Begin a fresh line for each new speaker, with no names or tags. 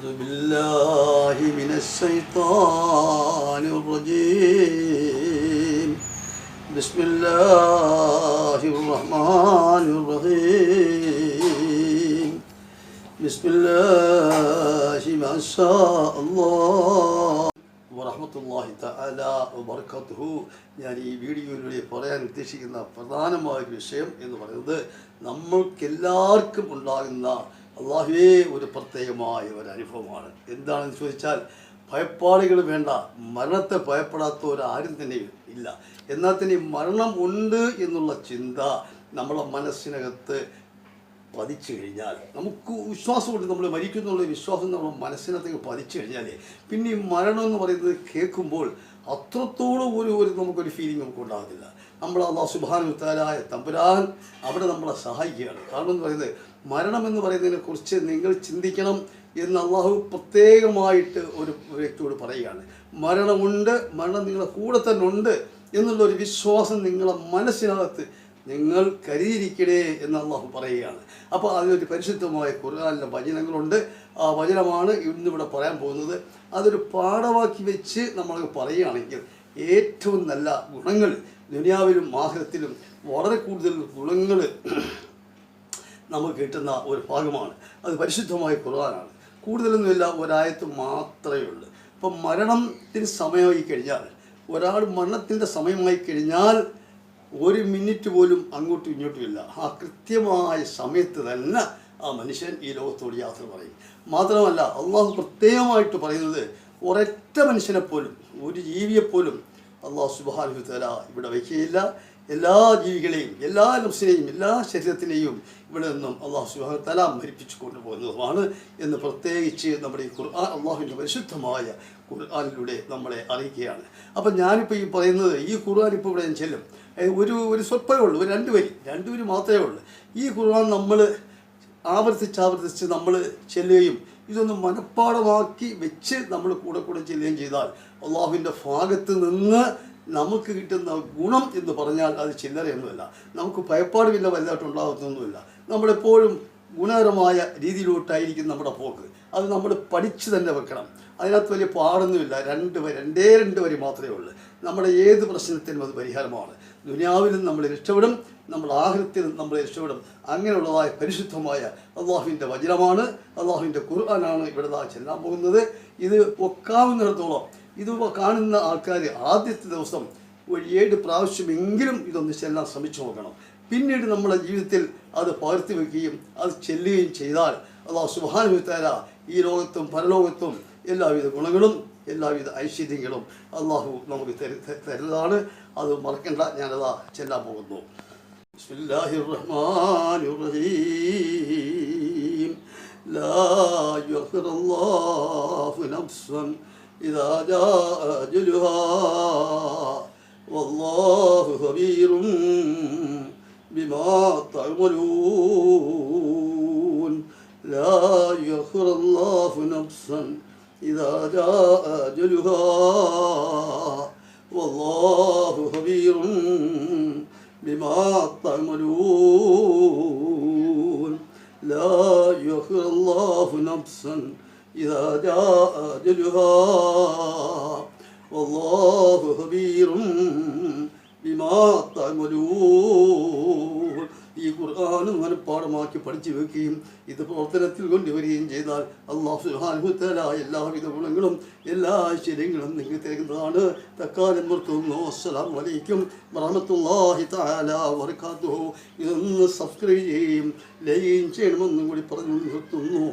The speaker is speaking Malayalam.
أعوذ بالله من الشيطان الرجيم بسم الله الرحمن الرحيم بسم الله ما شاء الله വറഹമത്തല്ലാഹി തആല വബർക്കത്തുഹു ഞാൻ ഈ വീഡിയോയിലൂടെ പറയാൻ ഉദ്ദേശിക്കുന്ന പ്രധാനമായ ഒരു വിഷയം എന്ന് പറയുന്നത് നമ്മൾക്കെല്ലാവർക്കും ഉണ്ടാകുന്ന അള്ളാഹുവേ ഒരു പ്രത്യേകമായ ഒരു അനുഭവമാണ്. എന്താണെന്ന് ചോദിച്ചാൽ ഭയപ്പാടുകൾ വേണ്ട. മരണത്തെ ഭയപ്പെടാത്ത ഒരാരും തന്നെ ഇല്ല. എന്നാൽ തന്നെ മരണം ഉണ്ട് എന്നുള്ള ചിന്ത നമ്മളെ മനസ്സിനകത്ത് പതിച്ചു കഴിഞ്ഞാൽ നമുക്ക് വിശ്വാസമുണ്ട് നമ്മൾ മരിക്കുന്നുള്ള വിശ്വാസം നമ്മൾ മനസ്സിനകത്തേക്ക് പതിച്ചു കഴിഞ്ഞാൽ പിന്നെ ഈ മരണം എന്ന് പറയുന്നത് കേൾക്കുമ്പോൾ അത്രത്തോളം ഒരു ഒരു നമുക്കൊരു ഫീലിംഗ് നമുക്ക് ഉണ്ടാകത്തില്ല നമ്മൾ അള്ളാഹ് സുബാനുത്താലായ തമ്പുരാൻ അവിടെ നമ്മളെ സഹായിക്കുകയാണ്. കാരണം എന്ന് പറയുന്നത് മരണം എന്ന് പറയുന്നതിനെ കുറിച്ച് നിങ്ങൾ ചിന്തിക്കണം എന്ന് അള്ളാഹു പ്രത്യേകമായിട്ട് ഒരു വ്യക്തിയോട് പറയുകയാണ്. മരണമുണ്ട് മരണം നിങ്ങളെ കൂടെ തന്നെ ഉണ്ട് എന്നുള്ള ഒരു വിശ്വാസം നിങ്ങളെ മനസ്സിനകത്ത് നിങ്ങൾ കരുതിയിരിക്കണേ എന്ന് അള്ളാഹു പറയുകയാണ്. അപ്പോൾ അതിനൊരു പരിശുദ്ധമായ ഖുർആാനിലെ വചനങ്ങളുണ്ട്. ആ വചനമാണ് ഇന്ന് ഇന്നിവിടെ പറയാൻ പോകുന്നത്. അതൊരു പാഠമാക്കി വെച്ച് നമ്മൾ പറയുകയാണെങ്കിൽ ഏറ്റവും നല്ല ഗുണങ്ങൾ ദുനിയാവിലും ആഹ്ലത്തിലും വളരെ കൂടുതൽ ഗുണങ്ങൾ നമുക്ക് കിട്ടുന്ന ഒരു ഭാഗമാണ്. അത് പരിശുദ്ധമായ ഖുർആനാണ്. കൂടുതലൊന്നുമില്ല ഒരായത്ത് മാത്രമേ ഉള്ളൂ. ഇപ്പം മരണത്തിന് സമയമായി കഴിഞ്ഞാൽ ഒരാൾ മരണത്തിന്റെ സമയമായി കഴിഞ്ഞാൽ ഒരു മിനിറ്റ് പോലും അങ്ങോട്ടും ഇങ്ങോട്ടും ഇല്ല. ആ കൃത്യമായ സമയത്ത് തന്നെ ആ മനുഷ്യൻ ഈ ലോകത്തോട് യാത്ര പറയും. മാത്രമല്ല അള്ളാഹു പ്രത്യേകമായിട്ട് പറയുന്നത് ഒരൊറ്റ മനുഷ്യനെപ്പോലും ഒരു ജീവിയെപ്പോലും അള്ളാഹു സുബാനു തല ഇവിടെ വയ്ക്കുകയില്ല എല്ലാ ജീവികളെയും എല്ലാ നഫ്സിനെയും എല്ലാ ശരീരത്തിനെയും ഇവിടെ നിന്നും അള്ളാഹു സുബാനു തല മരിപ്പിച്ചു കൊണ്ടുപോകുന്നതുമാണ് എന്ന് പ്രത്യേകിച്ച് നമ്മുടെ ഈ ഖുർആൻ അള്ളാഹുവിന്റെ പരിശുദ്ധമായ ഖുർആാനിലൂടെ നമ്മളെ അറിയിക്കുകയാണ്. അപ്പം ഞാനിപ്പോൾ ഈ പറയുന്നത് ഈ ഖുർആൻ ഇപ്പോൾ ഇവിടെ ചെല്ലും. ഒരു ഒരു സ്വല്പമേ ഉള്ളൂ ഒരു രണ്ട് വരി രണ്ട് വരി മാത്രമേ ഉള്ളൂ. ഈ ഖുർആൻ നമ്മൾ ആവർത്തിച്ച് ആവർത്തിച്ച് നമ്മൾ ചെല്ലുകയും ഇതൊന്ന് മനഃപ്പാടമാക്കി വെച്ച് നമ്മൾ കൂടെ കൂടെ ചെല്ലുകയും ചെയ്താൽ അള്ളാഹുവിന്റെ ഭാഗത്ത് നിന്ന് നമുക്ക് കിട്ടുന്ന ഗുണം എന്ന് പറഞ്ഞാൽ അത് ചില്ലറയൊന്നുമല്ല. നമുക്ക് ഭയപ്പാടുമില്ല വലുതായിട്ട് ഉണ്ടാകുന്നൊന്നുമില്ല നമ്മളെപ്പോഴും ഗുണകരമായ രീതിയിലോട്ടായിരിക്കും നമ്മുടെ പോക്ക്. അത് നമ്മൾ പഠിച്ചു തന്നെ വെക്കണം. അതിനകത്ത് വലിയ പാടൊന്നുമില്ല. രണ്ട് വരി രണ്ടേ രണ്ട് വരി മാത്രമേ ഉള്ളൂ. നമ്മുടെ ഏത് പ്രശ്നത്തിനും അത് പരിഹാരമാണ്. ദുനിയാവിലും നമ്മളെ രക്ഷപ്പെടും നമ്മുടെ ആഹൃത്തിലും നമ്മളെ രക്ഷപ്പെടും. അങ്ങനെയുള്ളതായ പരിശുദ്ധമായ അള്ളാഹുവിന്റെ വജ്രമാണ് അള്ളാഹുവിന്റെ ഖുർആനാണ് ഇവിടെ ചെല്ലാൻ പോകുന്നത്. ഇത് ഒക്കാവുന്നിടത്തോളം ഇത് കാണുന്ന ആൾക്കാർ ആദ്യത്തെ ദിവസം ഒരു ഏഴ് പ്രാവശ്യമെങ്കിലും ഇതൊന്ന് ചെല്ലാൻ ശ്രമിച്ചു നോക്കണം. പിന്നീട് നമ്മുടെ ജീവിതത്തിൽ അത് പകർത്തി വെക്കുകയും അത് ചെല്ലുകയും ചെയ്താൽ അള്ളാഹു സുബാനുത്താര ഈ ലോകത്തും പരലോകത്തും എല്ലാവിധ ഗുണങ്ങളും എല്ലാവിധ ഐശ്വര്യങ്ങളും അള്ളാഹു നമുക്ക് തരുന്നതാണ്. അത് മറക്കണ്ട. ഞാനതാ ചെല്ലാൻ പോകുന്നു. ബിസ്മില്ലാഹിർ റഹ്മാനിർ റഹീം ലാ യുഖിറല്ലാഹു നഫ്സൻ ഇദാ വല്ലാഹു ബിമാ ലാ നഫ്സൻ إذا جاء أجلها والله خبير بما تعملون. لا يؤخر الله نفسا إذا جاء أجلها والله خبير بما تعملون. മനഃപ്പാടമാക്കി പഠിച്ചു വെക്കുകയും ഇത് പ്രവർത്തനത്തിൽ കൊണ്ടുവരികയും ചെയ്താൽ അള്ളാഹു സുഹാനുഭത്തല എല്ലാവിധ ഗുണങ്ങളും എല്ലാ ആശ്ചര്യങ്ങളും നിങ്ങൾ തരുന്നതാണ്. തക്കാലം നിർത്തുന്നു. അസ്സലാം വലൈക്കും വറഹമത്തുള്ളാഹി തആല വർക്കാത്തു ഇതൊന്ന് സബ്സ്ക്രൈബ് ചെയ്യുകയും ലൈൻ ചെയ്യണമെന്നും കൂടി പറഞ്ഞു നിർത്തുന്നു.